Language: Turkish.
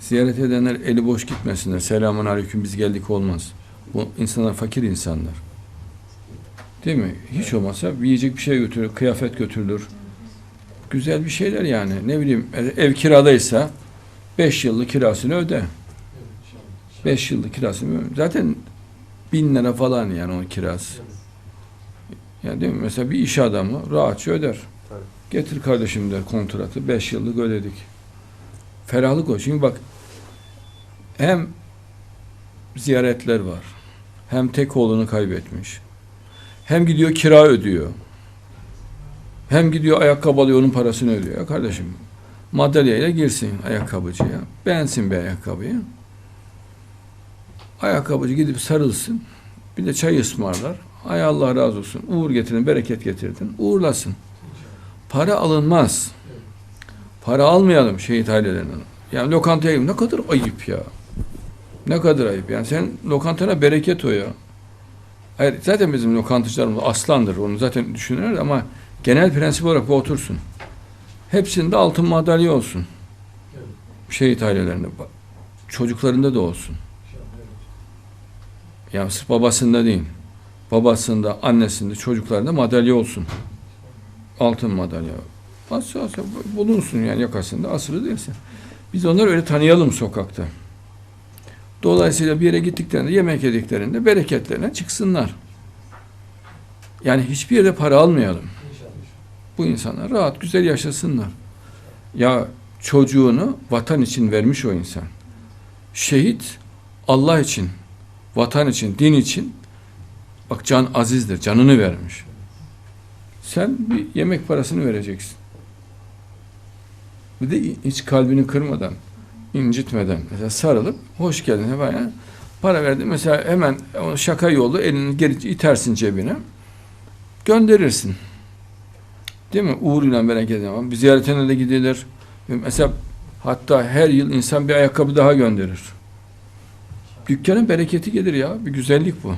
ziyaret edenler eli boş gitmesinler. Selamun aleyküm biz geldik olmaz. Bu insanlar fakir insanlar. Değil mi? Hiç olmazsa yiyecek bir şey götürür, kıyafet götürülür. Güzel bir şeyler yani. Ne bileyim ev kiradaysa 5 yıllık kirasını öde. 5 yıllık kirasını öde. Zaten bin lira falan yani onun kirası. Yani değil mi? Mesela bir iş adamı rahatça öder. Getir kardeşim der kontratı. 5 yıllık ödedik. Ferahlık o. Çünkü bak hem ziyaretler var. Hem tek oğlunu kaybetmiş. Hem gidiyor kira ödüyor. Hem gidiyor ayakkabı alıyor onun parasını ödüyor. Ya kardeşim madalyayla girsin ayakkabıcıya. Beğensin bir ayakkabıyı. Ayakkabıcı gidip sarılsın. Bir de çay ısmarlar. Ay Allah razı olsun. Uğur getirin, bereket getirdin. Uğurlasın. Para alınmaz. Para almayalım şehit ailelerinden. Yani lokantaya ne kadar ayıp ya. Ne kadar ayıp. Yani sen lokantana bereket o ya. Hayır, zaten bizim lokantacılarımız aslandır. Onu zaten düşünürler ama genel prensip olarak bu otursun. Hepsinde altın madalya olsun. Şehit ailelerinde. Çocuklarında da olsun. Yani sırf babasında değil. Babasında, annesinde, çocuklarında madalya olsun. Altın madalya. Asıl asıl bulunsun yani yakasında asılı değilse. Biz onları öyle tanıyalım sokakta. Dolayısıyla bir yere gittiklerinde, yemek yediklerinde bereketlerine çıksınlar. Yani hiçbir yere para almayalım. Bu insanlar rahat, güzel yaşasınlar. Ya çocuğunu vatan için vermiş o insan. Şehit Allah için, vatan için, din için bak can azizdir, canını vermiş. Sen bir yemek parasını vereceksin. Bir de hiç kalbini kırmadan, incitmeden mesela sarılıp hoş geldin hemen para verdi. Mesela hemen şaka yolu elini geri itersin cebine. Gönderirsin. Değil mi? Uğruyla bereket ama bir ziyaretine de gidilir. Mesela hatta her yıl insan bir ayakkabı daha gönderir. Dükkanın bereketi gelir ya. Bir güzellik bu.